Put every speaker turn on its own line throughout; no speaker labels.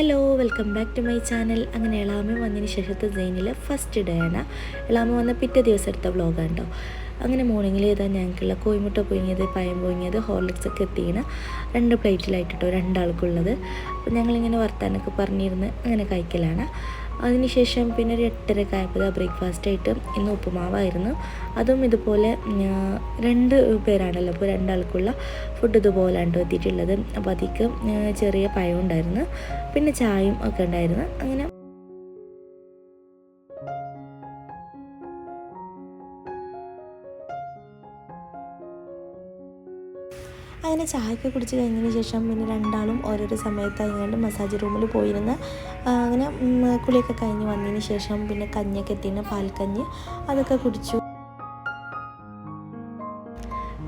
Hello welcome back to my channel അങ്ങനെ എളാമ വന്നതിന് ശേഷത്തെ ജെയിനിലെ ഫസ്റ്റ് ഡേ ആണ്. എളാമ വന്ന പിറ്റേ ദിവസം എടുത്ത വ്ളോഗാണ് കേട്ടോ അങ്ങനെ മോർണിംഗിൽ ഏതാ ഞങ്ങൾക്കുള്ള കോയിമുട്ട പൊങ്ങിയത് പയം പൊങ്ങിയത് ഹോർലിക്സ് ഒക്കെ എത്തിയാണ് രണ്ട് പ്ലേറ്റിലായിട്ടോ രണ്ടാൾക്കുള്ളത്. അപ്പോൾ ഞങ്ങളിങ്ങനെ വർത്താനൊക്കെ പറഞ്ഞിരുന്ന് അങ്ങനെ കഴിക്കലാണ്. അതിനുശേഷം പിന്നെ ഒരു എട്ടരക്ക് ആയപ്പോൾ ബ്രേക്ക്ഫാസ്റ്റ് ആയിട്ട് ഇന്ന് ഉപ്പുമാവായിരുന്നു. അതും ഇതുപോലെ രണ്ട് പേരാണല്ലോ അപ്പോൾ രണ്ടാൾക്കുള്ള ഫുഡ് ഇതുപോലെ ഉണ്ടോ എത്തിയിട്ടുള്ളത്. അപ്പോൾ അതിക്ക് ചെറിയ പഴം ഉണ്ടായിരുന്നു. പിന്നെ ചായയും ഒക്കെ ഉണ്ടായിരുന്നു. അങ്ങനെ അങ്ങനെ ചായയൊക്കെ കുടിച്ച് കഴിഞ്ഞതിന് ശേഷം പിന്നെ രണ്ടാളും ഓരോരോ സമയത്ത് അതിനാണ്ട് മസാജ് റൂമിൽ പോയിരുന്ന്. അങ്ങനെ കുളിയൊക്കെ കഴിഞ്ഞ് വന്നതിന് ശേഷം പിന്നെ കഞ്ഞൊക്കെ എത്തിയിരുന്നു. പാൽക്കഞ്ഞ് അതൊക്കെ കുടിച്ചു.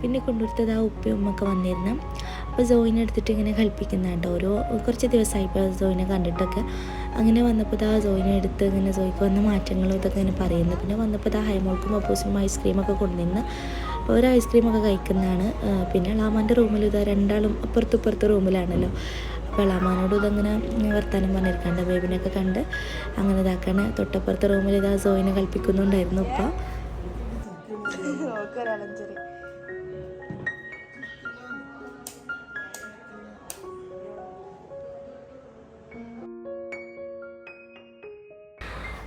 പിന്നെ കൊണ്ടുകൊടുത്തത് ആ ഉപ്പയും ഉമ്മൊക്കെ വന്നിരുന്നു. അപ്പോൾ സോയിനെ എടുത്തിട്ട് ഇങ്ങനെ കളിപ്പിക്കുന്നുണ്ട്. ഓരോ കുറച്ച് ദിവസമായി ഇപ്പോൾ സോയിനെ കണ്ടിട്ടൊക്കെ. അങ്ങനെ വന്നപ്പോൾ ആ സോയിനെ എടുത്ത് ഇങ്ങനെ സോയിക്ക് വന്ന മാറ്റങ്ങളും ഇതൊക്കെ ഇങ്ങനെ പറയുന്നു. പിന്നെ വന്നപ്പോൾ ആ ഹൈമോൾക്കും അപ്പോസിനും ഐസ്ക്രീമൊക്കെ കൊണ്ടുവന്ന് അപ്പോൾ ഒരു ഐസ്ക്രീമൊക്കെ കഴിക്കുന്നതാണ്. പിന്നെ അളാമാന്റെ റൂമിൽ ഇതാ രണ്ടാളും അപ്പുറത്തും ഇപ്പുറത്ത് റൂമിലാണല്ലോ അപ്പോൾ അളാമാനോട് ഇതങ്ങനെ വർത്താനം പറഞ്ഞിരിക്കണ്ട ബേബിനൊക്കെ കണ്ട് അങ്ങനെ ഇതാക്കാണ്. തൊട്ടപ്പുറത്തെ റൂമിൽ ഇതാ സോയിനെ കളിപ്പിക്കുന്നുണ്ടായിരുന്നു ഉപ്പ.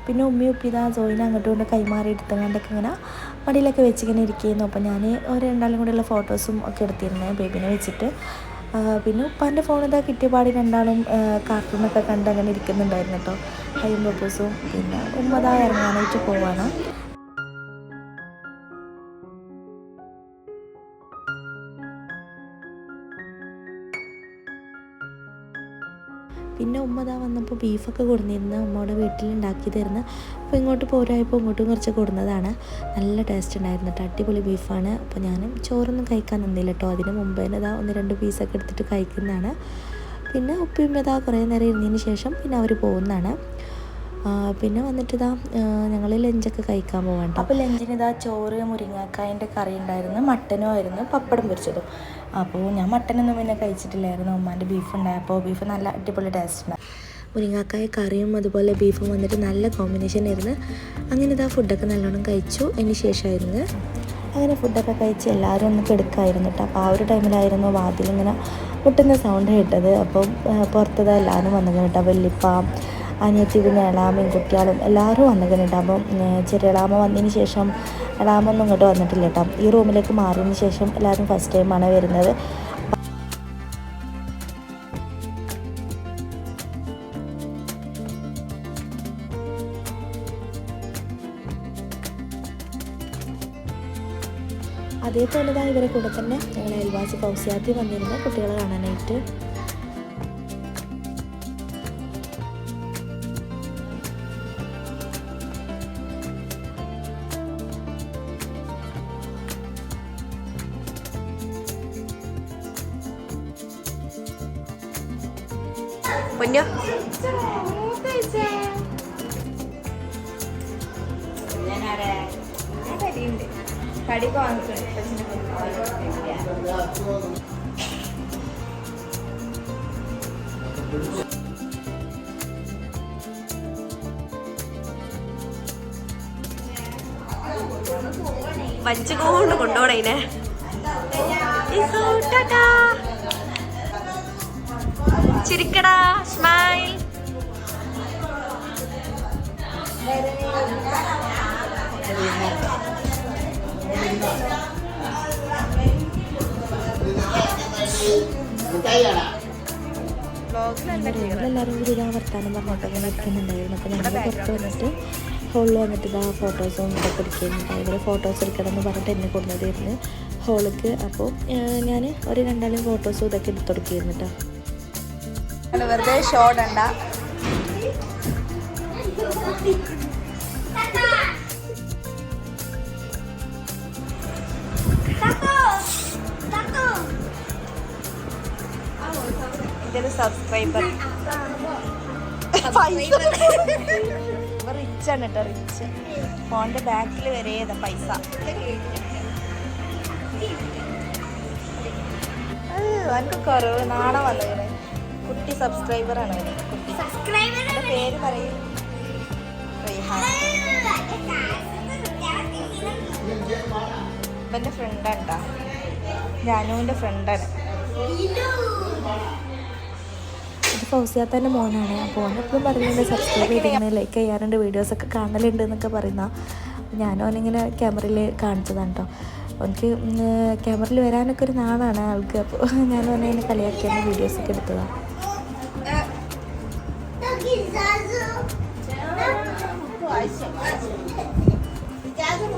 പിന്നെ ഉമ്മയും ഉപ്പി ഇതാ ജോയിനെ അങ്ങോട്ടും കൊണ്ട് കൈമാറി എടുത്തുകൊണ്ടൊക്കെ ഇങ്ങനെ മടിയിലൊക്കെ വെച്ചിങ്ങനെ ഇരിക്കുന്നു അപ്പോൾ ഞാൻ ഒരു രണ്ടാളും കൂടെയുള്ള ഫോട്ടോസും ഒക്കെ എടുത്തിരുന്നേ ബേബിനെ വെച്ചിട്ട്. പിന്നെ ഉപ്പാന്റെ ഫോൺ ഇതാ കിട്ടിയ പാടി രണ്ടാളും കാർട്ടൂണൊക്കെ കണ്ട് അങ്ങനെ ഇരിക്കുന്നുണ്ടായിരുന്നു കേട്ടോ. ഹൈയും ബബൂസും പിന്നെ ഉമ്മതാ ഇറങ്ങാനായിട്ട് പോവാണ്. പിന്നെ ഉമ്മ ഇതാ വന്നപ്പോൾ ബീഫൊക്കെ കൊടുന്നിരുന്ന ഉമ്മയുടെ വീട്ടിൽ ഉണ്ടാക്കി തരുന്ന അപ്പോൾ ഇങ്ങോട്ട് പോരായപ്പോൾ ഇങ്ങോട്ടും കുറച്ച് കൊടുന്നതാണ്. നല്ല ടേസ്റ്റ് ഉണ്ടായിരുന്നു കേട്ടോ. അടിപൊളി ബീഫാണ്. അപ്പോൾ ഞാനും ചോറൊന്നും കഴിക്കാൻ നിന്നില്ല കേട്ടോ. അതിന് മുമ്പ് തന്നെ ഇതാ ഒന്ന് രണ്ട് പീസൊക്കെ എടുത്തിട്ട് കഴിക്കുന്നതാണ്. പിന്നെ ഉപ്പിയും ഇതാ കുറേ നേരം ഇരുന്നതിന് ശേഷം പിന്നെ അവർ പോകുന്നതാണ്. പിന്നെ വന്നിട്ട് ഇതാ ഞങ്ങൾ ലഞ്ചൊക്കെ കഴിക്കാൻ പോകണ്ട അപ്പോൾ ലഞ്ചിന് ഇതാ ചോറ് മുരിങ്ങാക്കായന്റെ കറി ഉണ്ടായിരുന്നു മട്ടനും ആയിരുന്നു പപ്പടം പൊരിച്ചതും. അപ്പോൾ ഞാൻ മട്ടനൊന്നും പിന്നെ കഴിച്ചിട്ടില്ലായിരുന്നു. ഉമ്മാന്റെ ബീഫ് ഉണ്ടായപ്പോൾ ബീഫ് നല്ല അടിപൊളി ടേസ്റ്റ് ഉണ്ടായി. മുരിങ്ങാക്കായ കറിയും അതുപോലെ ബീഫും വന്നിട്ട് നല്ല കോമ്പിനേഷൻ ആയിരുന്നു. അങ്ങനെ ഇതാ ഫുഡൊക്കെ നല്ലോണം കഴിച്ചു. അതിന് ശേഷമായിരുന്നു. അങ്ങനെ ഫുഡൊക്കെ കഴിച്ച് എല്ലാവരും ഒന്ന് കിടക്കായിരുന്നു കേട്ടോ. അപ്പോൾ ആ ഒരു ടൈമിലായിരുന്നു വാതിലിങ്ങനെ മുട്ടുന്ന സൗണ്ട് കേട്ടത്. അപ്പം പുറത്തത് എല്ലാവരും വന്നിങ്ങനെ കേട്ടോ. വല്യപ്പ അനിയത്തി പിന്നെ എളാമയും കുട്ടികളും എല്ലാവരും വന്നിങ്ങനെ അപ്പം ചെറിയ എളാമ വന്നതിന് ശേഷം എളാമൊന്നും ഇങ്ങോട്ട് വന്നിട്ടില്ല കേട്ടോ. ഈ റൂമിലേക്ക് മാറിയതിന് ശേഷം എല്ലാവരും ഫസ്റ്റ് ടൈമാണ് വരുന്നത്. അതേപോലെ തന്നെ ഇവരെ കൂടെ തന്നെ ഞങ്ങളെ അയൽവാസി ഫൗസിയാത്തി വന്നിരുന്നു കുട്ടികളെ കാണാനായിട്ട്.
പൊന്നോ? കടിക്ക് വഞ്ചുകൊണ്ട് കൊണ്ടോണേനെ ചിരിക്കടാ സ്മൈൽ
എല്ലാവരും കൂടി ഇതാ വർത്താനം പറഞ്ഞിട്ട് അങ്ങനെ ഇരിക്കുന്നുണ്ടായിരുന്നു അപ്പോൾ ഞങ്ങൾ പുറത്ത് വന്നിട്ട് ഹോളിൽ വന്നിട്ട് ഇതാ ഫോട്ടോസും ഇതൊക്കെ എടുക്കുന്നുണ്ടായി ഇവർ ഫോട്ടോസ് എടുക്കണം എന്ന് പറഞ്ഞിട്ട് എന്നെ കൊണ്ടുവന്നിരുന്നു. ഹോളിക്ക് അപ്പോൾ ഞാൻ ഒരു രണ്ടാളും ഫോട്ടോസും ഇതൊക്കെ എടുത്തു കൊടുക്കുകയായിരുന്നു കേട്ടോ
വെറുതെ ഷോടണ്ട ഇതൊരു സബ്സ്ക്രൈബർ റിച്ച് ആണ് കേട്ടോ റിച്ച് ഫോണിന്റെ ബാക്കിൽ വരെ പൈസ? എനിക്ക് കുറവ്. നാളെ വന്നത് കുട്ടി സബ്സ്ക്രൈബർ ആണ്. കുട്ടി പേര് പറയും. ഇവന്റെ ഫ്രണ്ടാണ്ടാ ജാനുവിന്റെ ഫ്രണ്ടാണ്
ഇത്. ഫൗസിയാത്തന്റെ മോനാണ്. അപ്പോൾ ഓൻ എപ്പോഴും പറയുന്നുണ്ട് സബ്സ്ക്രൈബ് ചെയ്തിങ്ങനെ ലൈക്ക് ചെയ്യാറുണ്ട് വീഡിയോസൊക്കെ കാണലുണ്ട് എന്നൊക്കെ പറയുന്ന. ഞാനും അവനിങ്ങനെ ക്യാമറയിൽ കാണിച്ചതാണ് കേട്ടോ എനിക്ക് ക്യാമറയിൽ വരാനൊക്കെ ഒരു നാളാണ് ആൾക്ക്. അപ്പോൾ ഞാനും അവനെ കളിയാക്കിയാണ് വീഡിയോസൊക്കെ എടുത്തതാണ്.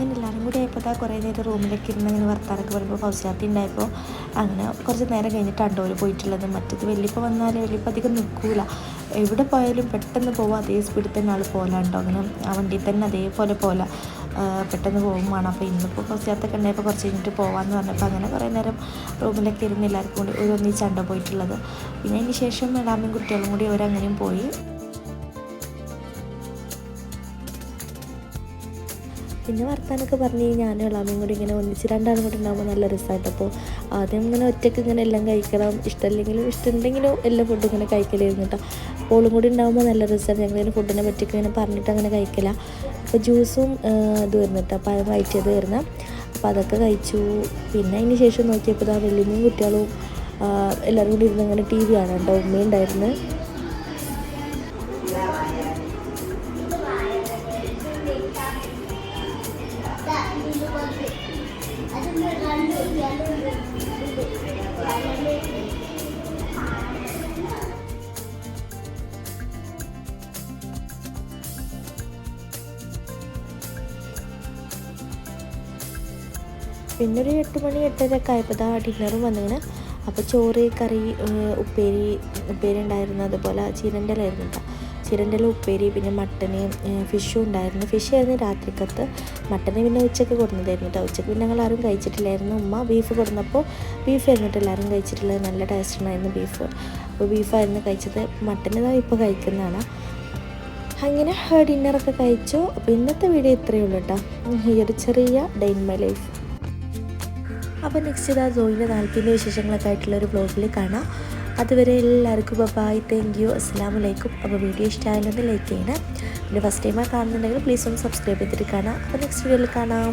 അങ്ങനെ എല്ലാവരും കൂടി ആയപ്പോൾ കുറേ നേരം റൂമിലേക്ക് ഇരുന്ന് അങ്ങനെ വർത്താനൊക്കെ പറയുമ്പോൾ ഫൗസിയാത്തി ഉണ്ടായപ്പോൾ അങ്ങനെ കുറച്ച് നേരം കഴിഞ്ഞിട്ടാണ് അവർ പോയിട്ടുള്ളത്. മറ്റത് വലിയപ്പോൾ വന്നാൽ വലിയപ്പോൾ അധികം നിൽക്കൂല എവിടെ പോയാലും പെട്ടെന്ന് പോകും അതേ സ്പീഡിൽ തന്നെ ആൾ പോലാണ്ടോ. അങ്ങനെ ആ വണ്ടിയിൽ തന്നെ അതേപോലെ പോലെ. പെട്ടെന്ന് പോകും വേണം. അപ്പോൾ ഇന്നിപ്പോൾ ഫൗസിയാത്തൊക്കെ ഉണ്ടായപ്പോൾ കുറച്ച് കഴിഞ്ഞിട്ട് പോകാമെന്ന് പറഞ്ഞപ്പോൾ അങ്ങനെ കുറേ നേരം റൂമിലൊക്കെ ഇരുന്ന് എല്ലാവർക്കും കൂടി ഒരു ഒന്നിച്ചാണ്ടോ പോയിട്ടുള്ളത്. പിന്നെ അതിന് ശേഷം മേഡാമും കുട്ടികളും കൂടി അവരങ്ങനെയും പോയി. പിന്നെ വർത്താനൊക്കെ പറഞ്ഞ് ഞാനും ഇളാമയും കൂടി ഇങ്ങനെ ഒന്നിച്ച് രണ്ടാളും കൂടി ഉണ്ടാകുമ്പോൾ നല്ല രസമായിട്ട് അപ്പോൾ ആദ്യം ഇങ്ങനെ ഒറ്റയ്ക്ക് ഇങ്ങനെ എല്ലാം കഴിക്കണം. ഇഷ്ടമില്ലെങ്കിലും ഇഷ്ടമുണ്ടെങ്കിലും എല്ലാം ഫുഡും ഇങ്ങനെ കഴിക്കലായിരുന്നു കേട്ടോ ഓളും കൂടി ഉണ്ടാകുമ്പോൾ നല്ല രസമാണ് ഞങ്ങളിങ്ങനെ ഫുഡിനെ പറ്റിയൊക്കെ ഇങ്ങനെ പറഞ്ഞിട്ട് അങ്ങനെ കഴിക്കില്ല അപ്പോൾ ജ്യൂസും ഇത് വരുന്നു കേട്ടോ പഴം വയറ്റിയത് വരുന്ന. അപ്പോൾ അതൊക്കെ കഴിച്ചു. പിന്നെ അതിന് ശേഷം നോക്കിയപ്പോൾ ആ വലിയമ്മയും കുട്ടികളും എല്ലാവരും കൂടി ഇരുന്ന് അങ്ങനെ ടി വി കാണാൻ കേട്ടോ ഉമ്മയുണ്ടായിരുന്നു. പിന്നെ ഒരു എട്ട് മണി എട്ടരയൊക്കെ ആയപ്പോൾ ഡിന്നറും വന്നിങ്ങനെ. അപ്പോൾ ചോറ് കറി ഉപ്പേരി ഉപ്പേരി ഉണ്ടായിരുന്നു. അതുപോലെ ചീരന്റെ കേട്ടോ. ചീരന്റെ ഇല ഉപ്പേരി പിന്നെ മട്ടന് ഫിഷും ഉണ്ടായിരുന്നു. ഫിഷ് ആയിരുന്നു രാത്രിക്കത്ത്. മട്ടന് പിന്നെ ഉച്ചയ്ക്ക് കൊടുന്നതായിരുന്നു കേട്ടോ. ഉച്ചയ്ക്ക് പിന്നെ ഞങ്ങൾ ആരും കഴിച്ചിട്ടില്ലായിരുന്നു. ഉമ്മ ബീഫ് കൊടുന്നപ്പോൾ ബീഫ് ആയിരുന്നിട്ട് എല്ലാവരും കഴിച്ചിട്ടില്ല നല്ല ടേസ്റ്റ് ഉണ്ടായിരുന്നു ബീഫ് അപ്പോൾ ബീഫായിരുന്നു കഴിച്ചത്. മട്ടന് ഇപ്പോൾ കഴിക്കുന്നതാണ്. അങ്ങനെ ഡിന്നറൊക്കെ കഴിച്ചു. അപ്പോൾ ഇന്നത്തെ വീഡിയോ ഇത്രയേ ഉള്ളൂ കേട്ടോ. ഈ ഒരു ചെറിയ ഡേ ഇൻ മൈ ലൈഫ് അപ്പോൾ നെക്സ്റ്റ് ഇതാ ജോയിന്റെ നാൽപ്പതിന്റെ വിശേഷങ്ങളൊക്കെ ആയിട്ടുള്ള ഒരു ബ്ലോഗിൽ കാണാം. അതുവരെ എല്ലാവർക്കും ബബായ് താങ്ക് യു അസ്സാം വലൈക്കും അപ്പോൾ വീഡിയോ ഇഷ്ടമായാലൊന്ന് ലൈക്ക് ചെയ്യണം. പിന്നെ ഫസ്റ്റ് ടൈമായി കാണുന്നുണ്ടെങ്കിൽ പ്ലീസ് ഒന്ന് സബ്സ്ക്രൈബ് ചെയ്തിട്ട് കാണാം അപ്പോൾ നെക്സ്റ്റ് വീഡിയോയിൽ കാണാം.